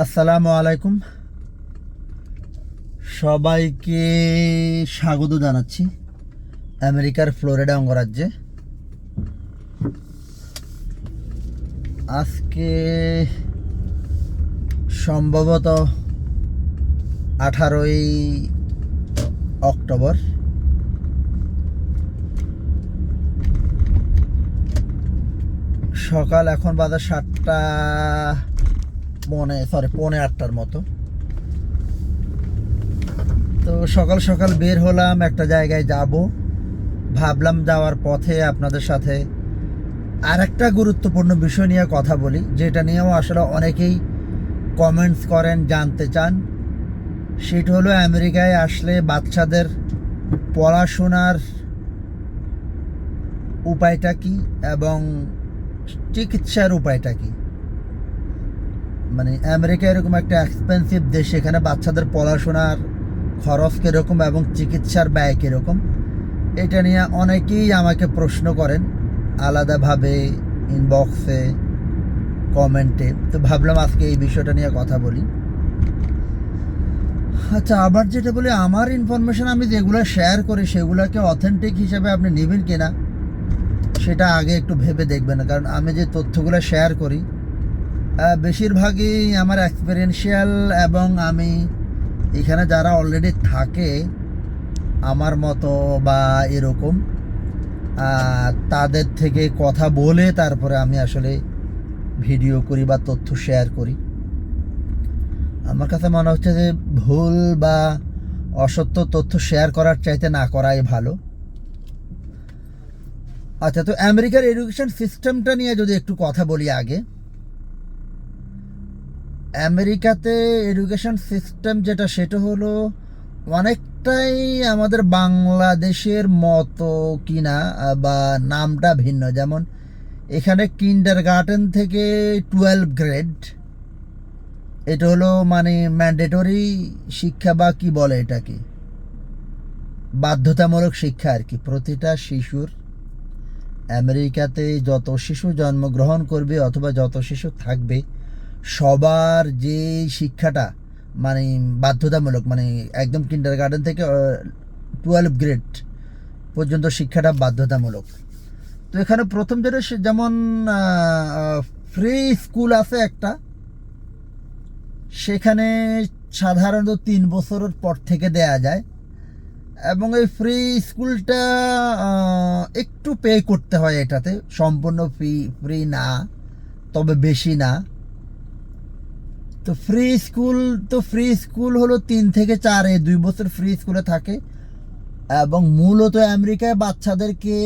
আসসালামু আলাইকুম। সবাইকে স্বাগত জানাচ্ছি আমেরিকার ফ্লোরিডা অঙ্গরাজ্যে। আজকে সম্ভবত আঠারোই অক্টোবর। সকাল এখন বাজার সাতটা পৌনে সরি পৌনে আটটার মতো। তো সকাল সকাল বের হলাম, একটা জায়গায় যাব। ভাবলাম যাওয়ার পথে আপনাদের সাথে আর একটা গুরুত্বপূর্ণ বিষয় নিয়ে কথা বলি, যেটা নিয়েও আসলে অনেকেই কমেন্টস করেন, জানতে চান। সেটা হলো আমেরিকায় আসলে বাচ্চাদের পড়াশোনার উপায়টা কি এবং চিকিৎসার উপায়টা কি? মানে আমেরিকা এরকম একটা এক্সপেন্সিভ দেশ এখানে বাচ্চাদের পড়াশোনার খরচ কীরকম এবং চিকিৎসার ব্যয় কীরকম? এটা নিয়ে অনেকেই আমাকে প্রশ্ন করেন আলাদাভাবে ইনবক্সে কমেন্টে তো ভাবলাম আজকে এই বিষয়টা নিয়ে কথা বলি। আচ্ছা আবার যেটা বলি, আমার ইনফরমেশন আমি যেগুলো শেয়ার করি, সেগুলোকে অথেন্টিক হিসাবে আপনি নেবেন কিনা, সেটা আগে একটু ভেবে দেখবেন। কারণ আমি যে তথ্যগুলো শেয়ার করি বেশিরভাগই আমার এক্সপিরিয়েন্সিয়াল এবং আমি এখানে যারা অলরেডি থাকে আমার মতো বা এরকম তাদের থেকে কথা বলে তারপরে আমি আসলে ভিডিও করি বা তথ্য শেয়ার করি। আমার কাছে মনে হচ্ছে যে ভুল বা অসত্য তথ্য শেয়ার করার চাইতে না করাই ভালো। আচ্ছা তো আমেরিকার এডুকেশন সিস্টেমটা নিয়ে যদি একটু কথা বলি আগে। আমেরিকাতে এডুকেশন সিস্টেম যেটা, সেটা হলো অনেকটাই আমাদের বাংলাদেশের মতো কিনা, বা নামটা ভিন্ন। যেমন এখানে কিন্ডার গার্ডেন থেকে টুয়েলভ গ্রেড এটা হলো মানে ম্যান্ডেটরি শিক্ষা বা কি বলে এটাকে? বাধ্যতামূলক শিক্ষা আর কি। প্রতিটা শিশুর আমেরিকাতে যত শিশু জন্মগ্রহণ করবে অথবা যত শিশু থাকবে সবার যে শিক্ষাটা মানে বাধ্যতামূলক মানে একদম কিন্ডার গার্ডেন থেকে টুয়েলভ গ্রেড পর্যন্ত শিক্ষাটা বাধ্যতামূলক। তো এখানে প্রথম যেটা যেমন ফ্রি স্কুল আছে একটা, সেখানে সাধারণত তিন বছরের পর থেকে দেয়া যায়। এবং এই ফ্রি স্কুলটা একটু পে করতে হয় এটাতে, সম্পূর্ণ ফ্রি ফ্রি না, তবে বেশি না। তো ফ্রি স্কুল তো ফ্রি স্কুল হলো তিন থেকে চারে দুই বছর ফ্রি স্কুলে থাকে। এবং মূলত আমেরিকায় বাচ্চাদেরকে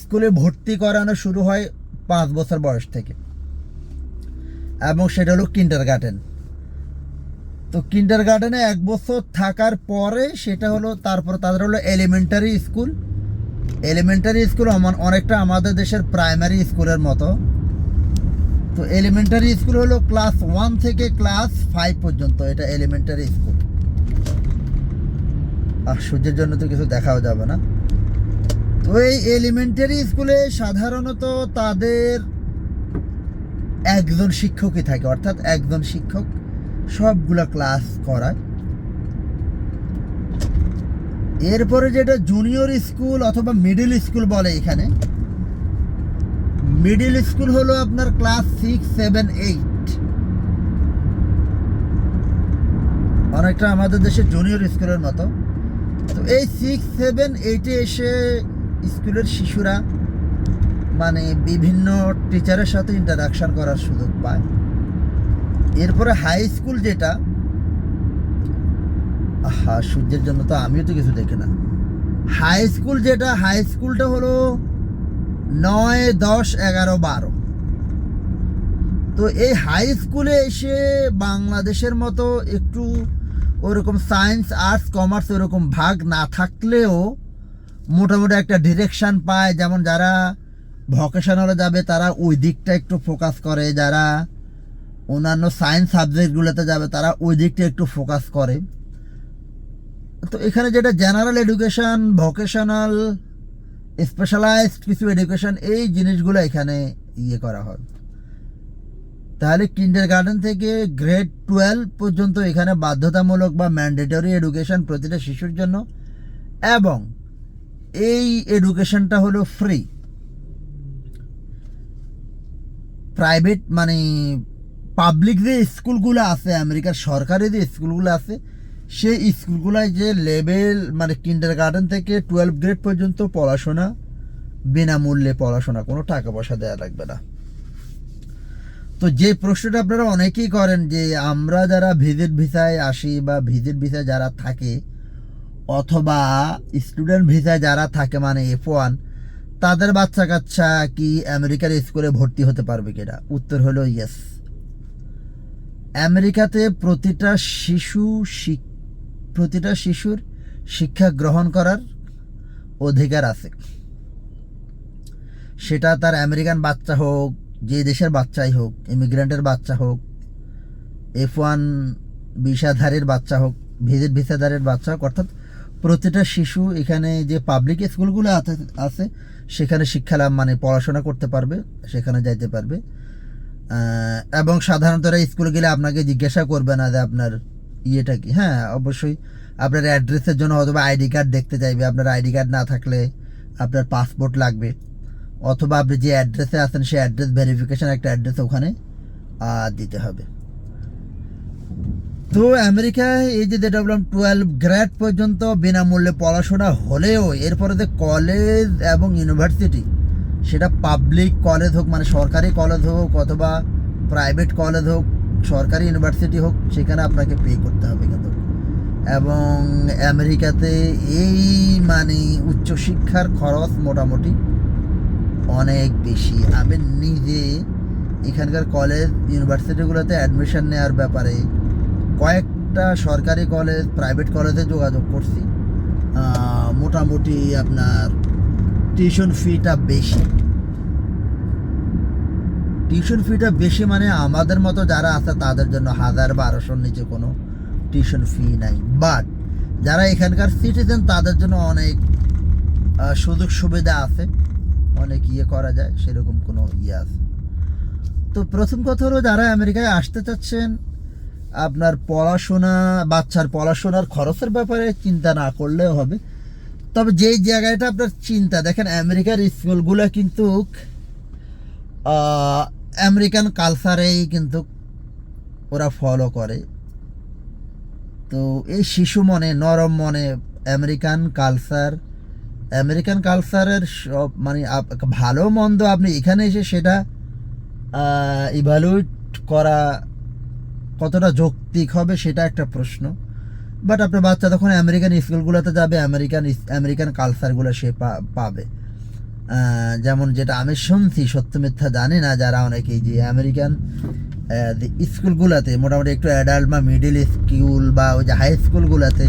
স্কুলে ভর্তি করানো শুরু হয় পাঁচ বছর বয়স থেকে। এবং সেটা হলো কিন্ডার গার্ডেন তো কিন্ডার গার্ডেনে এক বছর থাকার পরে সেটা হলো, তারপর তাদের হলো এলিমেন্টারি স্কুল এলিমেন্টারি স্কুল অনেকটা আমাদের দেশের প্রাইমারি স্কুলের মতো। তো এলিমেন্টারি স্কুল হলো ক্লাস ওয়ান থেকে ক্লাস ফাইভ পর্যন্ত, এটা এলিমেন্টারি স্কুল আর সূর্যের জন্য তো কিছু দেখাও যাবে না। তো এই এলিমেন্টারি স্কুলে সাধারণত তাদের একজন শিক্ষকই থাকে, অর্থাৎ একজন শিক্ষক সবগুলা ক্লাস করায়। এরপরে যেটা জুনিয়র স্কুল অথবা মিডিল স্কুল বলে এখানে মিডিল স্কুল হলো আপনার ক্লাস সিক্স সেভেন এইট অনেকটা আমাদের দেশে জুনিয়র স্কুলের মতো। তো এই সিক্স সেভেন এইটে এসে স্কুলের শিশুরা মানে বিভিন্ন টিচারের সাথে ইন্টারাকশন করার সুযোগ পায়। এরপরে হাই স্কুল যেটা, আহা, সূর্যের জন্য তো আমিও তো কিছু দেখি না। হাই স্কুল যেটা হাই স্কুলটা হলো নয়, দশ, এগারো, বারো। তো এই হাই স্কুলে এসে বাংলাদেশের মতো একটু ওরকম সায়েন্স আর্টস কমার্স ওরকম ভাগ না থাকলেও মোটামুটি একটা ডিরেকশান পায়। যেমন যারা ভকেশনালে যাবে, তারা ওই দিকটা একটু ফোকাস করে। যারা অন্যান্য সায়েন্স সাবজেক্টগুলোতে যাবে, তারা ওই দিকটা একটু ফোকাস করে। তো এখানে যেটা জেনারেল এডুকেশন ভোকেশনাল স্পেশালাইজড কিছু এডুকেশন এই জিনিসগুলো এখানে ইয়ে করা হয়। তাহলে কিন্ডার গার্ডেন থেকে গ্রেড টুয়েলভ পর্যন্ত এখানে বাধ্যতামূলক বা ম্যান্ডেটরি এডুকেশন প্রতিটা শিশুর জন্য এবং এই এডুকেশনটা হলো ফ্রি প্রাইভেট মানে পাবলিক যে স্কুলগুলো আছে আমেরিকার সরকারি যে স্কুলগুলো আছে সেই স্কুলগুলোয় যে লেভেল মানে কিন্ডার গার্ডেন থেকে টুয়েলভ গ্রেড পর্যন্ত পড়াশোনা, বিনামূল্যে পড়াশোনা, কোনো টাকা পয়সা দেওয়া লাগবে না। তো যে প্রশ্নটা আপনারা অনেকেই করেন যে, আমরা যারা ভিজিট ভিসায় আসি বা ভিজিট ভিসায় যারা থাকে, অথবা স্টুডেন্ট ভিসায় যারা থাকে মানে এফ ওয়ান তাদের বাচ্চা কাচ্চা কি আমেরিকার স্কুলে ভর্তি হতে পারবে কিনা? উত্তর হলো ইয়েস আমেরিকাতে প্রতিটা শিশু শিক- প্রতিটা শিশুর শিক্ষা গ্রহণ করার অধিকার আছে। সেটা তার আমেরিকান বাচ্চা হোক, যে দেশের বাচ্চাই হোক, ইমিগ্রেন্টের বাচ্চা হোক এফ ওয়ান ভিসাধারীর বাচ্চা হোক, ভিজিট ভিসাধারীর বাচ্চা হোক, অর্থাৎ প্রতিটা শিশু এখানে যে পাবলিক স্কুলগুলো আছে- সেখানে শিক্ষা লাভ মানে পড়াশোনা করতে পারবে, সেখানে যাইতে পারবে। এবং সাধারণত স্কুলে গেলে আপনাকে জিজ্ঞাসা করবে না যে আপনার ইয়েটা কি? হ্যাঁ অবশ্যই। আপনার অ্যাড্রেসের জন্য অথবা আইডি কার্ড দেখতে চাইবে। আপনার আইডি কার্ড না থাকলে আপনার পাসপোর্ট লাগবে। অথবা আপনি যে অ্যাড্রেসে আছেন, সেই অ্যাড্রেস ভেরিফিকেশান একটা অ্যাড্রেস ওখানে দিতে হবে। তো আমেরিকায় এই যে যেটা বললাম টুয়েলভ গ্রেড পর্যন্ত বিনামূল্যে পড়াশোনা হলেও এরপরে যে কলেজ এবং ইউনিভার্সিটি সেটা পাবলিক কলেজ হোক মানে সরকারি কলেজ হোক অথবা প্রাইভেট কলেজ হোক সরকারি ইউনিভার্সিটি হোক, সেখানে আপনাকে পে করতে হবে কিন্তু। এবং আমেরিকাতে এই মানে উচ্চশিক্ষার খরচ মোটামুটি অনেক বেশি। আমি নিজে এখানকার কলেজ ইউনিভার্সিটিগুলোতে অ্যাডমিশন নেওয়ার ব্যাপারে কয়েকটা সরকারি কলেজ প্রাইভেট কলেজে যোগাযোগ করছি। মোটামুটি আপনার টিউশন ফিটা বেশি। টিউশন ফিটা বেশি মানে আমাদের মতো যারা আছে তাদের জন্য হাজার বারোশোর নিচে কোনো টিউশন ফি নাই। বাট যারা এখানকার সিটিজেন তাদের জন্য অনেক সুযোগ সুবিধা আছে। অনেক ইয়ে করা যায়, সেরকম কোনো ইয়ে আছে। তো প্রথম কথা হলো যারা আমেরিকায় আসতে চাচ্ছেন, আপনার পড়াশোনা, বাচ্চার পড়াশোনার খরচের ব্যাপারে চিন্তা না করলেও হবে। তবে যেই জায়গাটা আপনার চিন্তা, দেখেন আমেরিকার স্কুলগুলো কিন্তু আমেরিকান কালচারেই কিন্তু ওরা ফলো করে। তো এই শিশু মনে, নরম মনে আমেরিকান কালচার আমেরিকান কালচারের সব মানে ভালো মন্দ আপনি এখানে এসে সেটা ইভ্যালুয়েট করা কতটা যৌক্তিক হবে সেটা একটা প্রশ্ন। বাট আপনার বাচ্চা তখন আমেরিকান স্কুলগুলোতে যাবে আমেরিকান আমেরিকান কালচারগুলো সে পাবে। যেমন যেটা আমি শুনছি, সত্য মিথ্যা জানি না, যারা অনেকেই যে আমেরিকান স্কুলগুলোতে মোটামুটি একটু অ্যাডাল্ট বা মিডিল স্কুল বা ওই যে হাই স্কুলগুলোতে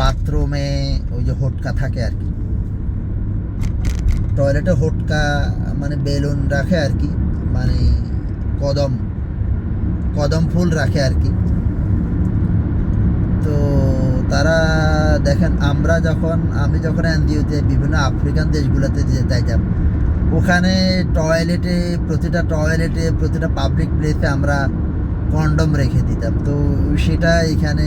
বাথরুমে ওই যে হোটকা থাকে আর কি। টয়লেটে হোটকা মানে বেলুন রাখে আর কি মানে কদম কদম ফুল রাখে আর কি। তারা দেখেন, আমরা যখন, আমি যখন এনজিওতে, বিভিন্ন আফ্রিকান দেশগুলোতে যাইতাম, ওখানে টয়লেটে, প্রতিটা টয়লেটে, প্রতিটা পাবলিক প্লেসে আমরা কন্ডম রেখে দিতাম। তো সেটা এখানে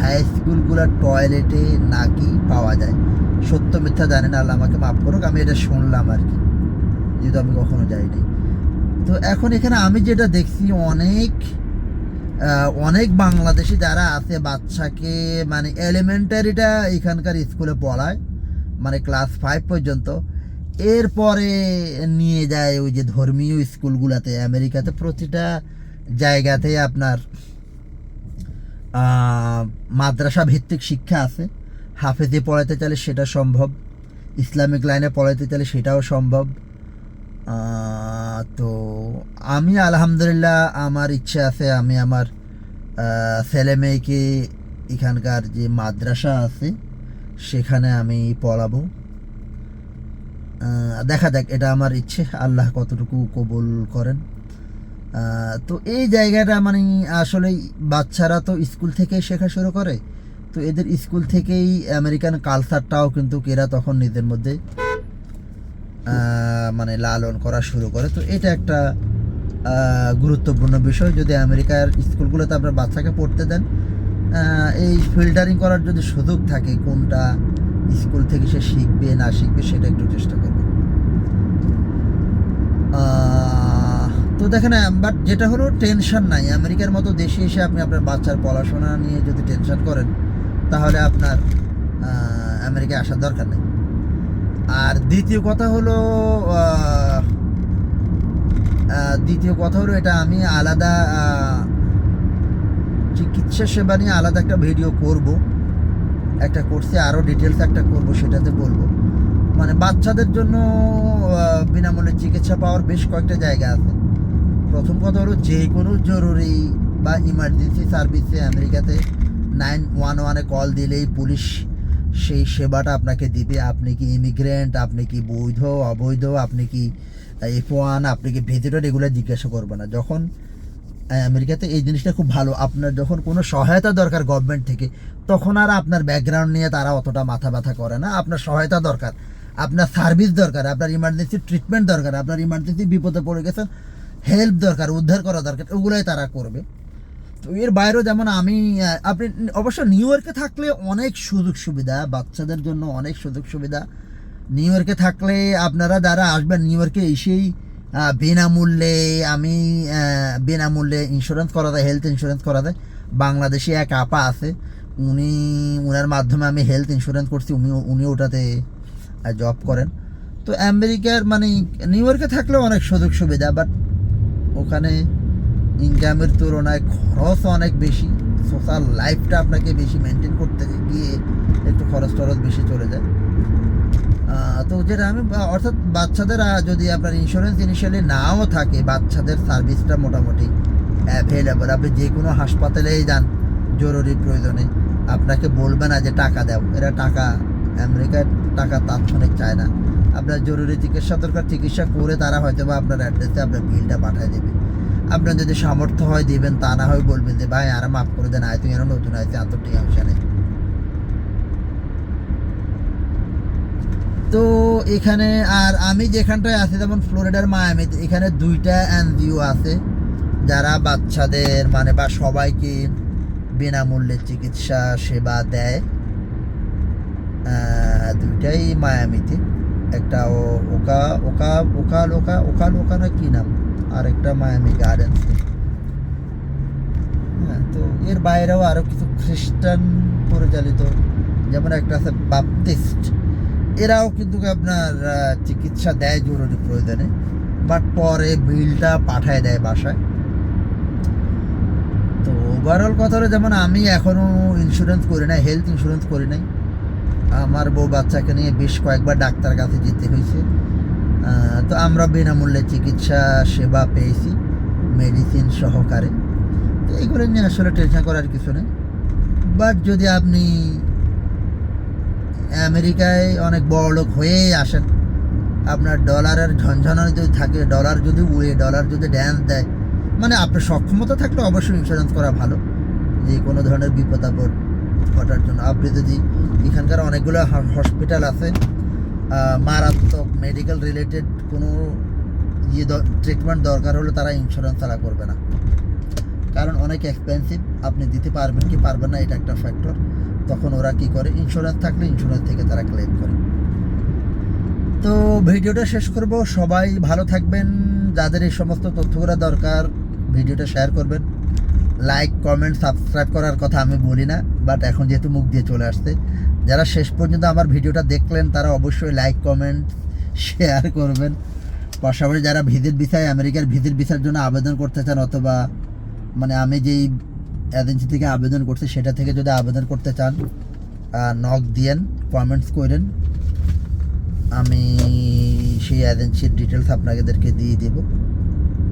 হাই স্কুলগুলোর টয়লেটে নাকি পাওয়া যায়। সত্য মিথ্যা জানি না, আল্লাহ আমাকে মাফ করুক, আমি এটা শুনলাম আর কি। যেহেতু আমি কখনো যাইনি। তো এখন এখানে আমি যেটা দেখছি, অনেক অনেক বাংলাদেশি যারা আছে বাচ্চাকে মানে এলিমেন্টারিটা এখানকার স্কুলে পড়ায় মানে ক্লাস ফাইভ পর্যন্ত। এরপরে নিয়ে যায় ওই যে ধর্মীয় স্কুলগুলোতে, আমেরিকাতে প্রতিটা জায়গাতে আপনার মাদ্রাসা ভিত্তিক শিক্ষা আছে। হাফেজে পড়াতে চাইলে সেটা সম্ভব, ইসলামিক লাইনে পড়াতে চাইলে সেটাও সম্ভব। তো আমি আলহামদুলিল্লাহ আমার ইচ্ছে আছে, আমি আমার ছেলে মেয়েকে এখানকার যে মাদ্রাসা আছে, সেখানে আমি পড়াবো। দেখা যাক এটা আমার ইচ্ছে, আল্লাহ কতটুকু কবুল করেন। তো এই জায়গাটা মানে আসলে বাচ্চারা তো স্কুল থেকেই শেখা শুরু করে, তো এদের স্কুল থেকেই আমেরিকান কালচারটাও কিন্তু এরা তখন নিজের মধ্যে মানে লালন করা শুরু করে। তো এটা একটা গুরুত্বপূর্ণ বিষয়। যদি আমেরিকার স্কুলগুলোতে আপনার বাচ্চাকে পড়তে দেন এই ফিল্টারিং করার যদি সুযোগ থাকে কোনটা স্কুল থেকে সে শিখবে না শিখবে সেটা একটু চেষ্টা করবেন আহ, তো দেখেন বাট যেটা হলো টেনশন নাই। আমেরিকার মতো দেশে এসে আপনি আপনার বাচ্চার পড়াশোনা নিয়ে যদি টেনশন করেন তাহলে আপনার আমেরিকায় আসার দরকার নেই। আর দ্বিতীয় কথা হলো দ্বিতীয় কথা হলো এটা আমি আলাদা চিকিৎসা সেবা নিয়ে আলাদা একটা ভিডিও করব। একটা করছি আরও ডিটেলস একটা করব সেটাতে বলব। মানে বাচ্চাদের জন্য বিনামূল্যে চিকিৎসা পাওয়ার বেশ কয়েকটা জায়গা আছে। প্রথম কথা হলো, যে কোনো জরুরি বা ইমার্জেন্সি সার্ভিসে আমেরিকাতে নাইন ওয়ান ওয়ানে কল দিলেই পুলিশ সেই সেবাটা আপনাকে দিবে। আপনি কি ইমিগ্রেন্ট আপনি কি বৈধ, অবৈধ, আপনি কি এফ ওয়ান আপনি কি ভিজিটর এগুলো জিজ্ঞাসা করবে না। যখন আমেরিকাতে এই জিনিসটা খুব ভালো। আপনার যখন কোনো সহায়তা দরকার গভর্নমেন্ট থেকে, তখন আর আপনার ব্যাকগ্রাউন্ড নিয়ে তারা অতটা মাথা ব্যথা করে না। আপনার সহায়তা দরকার, আপনার সার্ভিস দরকার, আপনার ইমার্জেন্সি ট্রিটমেন্ট দরকার, আপনার ইমার্জেন্সি বিপদে পড়ে গেছেন হেল্প দরকার, উদ্ধার করা দরকার, ওগুলোই তারা করবে। তো এর বাইরেও যেমন আমি আপনি অবশ্য নিউ ইয়র্কে থাকলে অনেক সুযোগ সুবিধা, বাচ্চাদের জন্য অনেক সুযোগ সুবিধা। নিউ ইয়র্কে থাকলে আপনারা যারা আসবেন নিউ ইয়র্কে এসেই বিনামূল্যে আমি বিনামূল্যে ইন্স্যুরেন্স করা দেয় হেলথ ইন্স্যুরেন্স করা দেয় বাংলাদেশে এক আপা আছে, উনি ওনার মাধ্যমে আমি হেলথ ইন্স্যুরেন্স করছি, উনি উনি ওটাতে জব করেন। তো আমেরিকার মানে নিউ ইয়র্কে থাকলেও অনেক সুযোগ সুবিধা বাট ওখানে ইনকামের তুলনায় খরচ অনেক বেশি সোশ্যাল লাইফটা আপনাকে বেশি মেনটেন করতে গিয়ে একটু খরচ টরচ বেশি চলে যায়। তো যেটা আমি, অর্থাৎ বাচ্চাদের যদি আপনার ইন্স্যুরেন্স ইনিশিয়ালি নাও থাকে, বাচ্চাদের সার্ভিসটা মোটামুটি অ্যাভেলেবল আপনি যে কোনো হাসপাতালেই যান, জরুরি প্রয়োজনে, আপনাকে বলবে না যে টাকা দাও, এরা টাকা আমেরিকার টাকা তাৎক্ষণিক চায় না। আপনার জরুরি চিকিৎসা দরকার, চিকিৎসা করে তারা হয়তো বা আপনার অ্যাড্রেসে আপনার বিলটা পাঠিয়ে দেবে। আপনার যদি সামর্থ্য হয় দিবেন, তা না হয় বলবেন যে, ভাই, আর মাফ করে দেন আয় তুই এর নতুন আছে এত টেনশন নেই। তো এখানে আর আমি যেখানটায় আছি, যেমন ফ্লোরিডার মায়ামিতে এখানে দুইটা এনজিও আছে, যারা বাচ্চাদের মানে বা সবাইকে বিনামূল্যে চিকিৎসা, সেবা দেয়। দুইটাই মায়ামিতে। একটা ওকা ওকা ওকা, ওকাল, ওকা না কি নাম? আর একটা মায়ামি গার্ডেন্স হ্যাঁ তো এর বাইরেও আরও কিছু খ্রিস্টান পরিচালিত, যেমন একটা আছে বাপটিস্ট এরাও কিন্তু আপনার চিকিৎসা দেয় জরুরি প্রয়োজনে বাট পরে বিলটা পাঠায় দেয় বাসায়। তো ওভারঅল কথা হলো যেমন আমি এখনও ইন্স্যুরেন্স করি নাই হেলথ ইন্স্যুরেন্স করি নাই। আমার বউ বাচ্চাকে নিয়ে বেশ কয়েকবার ডাক্তার কাছে যেতে হয়েছে। তো আমরা বিনামূল্যে চিকিৎসা সেবা পেয়েছি মেডিসিন সহকারে। তো এগুলো নিয়ে আসলে টেনশন করার কিছু নেই। বাট যদি আপনি আমেরিকায় অনেক বড় লোক হয়েই আসেন, আপনার ডলারের ঝনঝনানি যদি থাকে, ডলার যদি উড়ে, ডলার যদি ড্যান্স দেয় মানে আপনার সক্ষমতা থাকলে অবশ্যই ইন্স্যুরেন্স করা ভালো। যে কোনো ধরনের বিপদ আপদ ঘটার জন্য। আপনি যদি এখানকার অনেকগুলো হসপিটাল আছে মারাত্মক মেডিকেল রিলেটেড কোনো ইয়ে ট্রিটমেন্ট দরকার হলে তারা ইন্স্যুরেন্স তারা করবে না। কারণ অনেক এক্সপেন্সিভ আপনি দিতে পারবেন কি পারবেন না, এটা একটা ফ্যাক্টর তখন ওরা কি করে? ইন্স্যুরেন্স থাকলে ইন্স্যুরেন্স থেকে তারা ক্লেম করে। তো ভিডিওটা শেষ করব। সবাই ভালো থাকবেন। যাদের এই সমস্ত তথ্যগুলো দরকার, ভিডিওটা শেয়ার করবেন। লাইক কমেন্ট সাবস্ক্রাইব করার কথা আমি বলি না বাট এখন যেহেতু মুখ দিয়ে চলে আসছে যারা শেষ পর্যন্ত আমার ভিডিওটা দেখলেন, তারা অবশ্যই লাইক কমেন্ট শেয়ার করবেন। পাশাপাশি যারা ভিজিট ভিসায়, আমেরিকার ভিজিট ভিসার জন্য আবেদন করতে চান, অথবা মানে আমি যেই এজেন্সি থেকে আবেদন করছি, সেটা থেকে যদি আবেদন করতে চান নক দিয়েন কমেন্টস করেন। আমি সেই এজেন্সির ডিটেলস আপনাদেরকে দিয়ে দেব।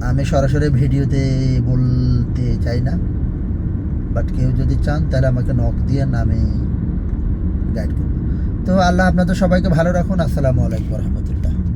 আমি সরাসরি ভিডিওতে বলতে চাই না বাট কেউ যদি চান, তাহলে আমাকে নক দিয়ে আমি গাইড করব। তো আল্লাহ আপনাদের সবাইকে ভালো রাখুন। আসসালামু আলাইকুম রহমতুল্লাহ।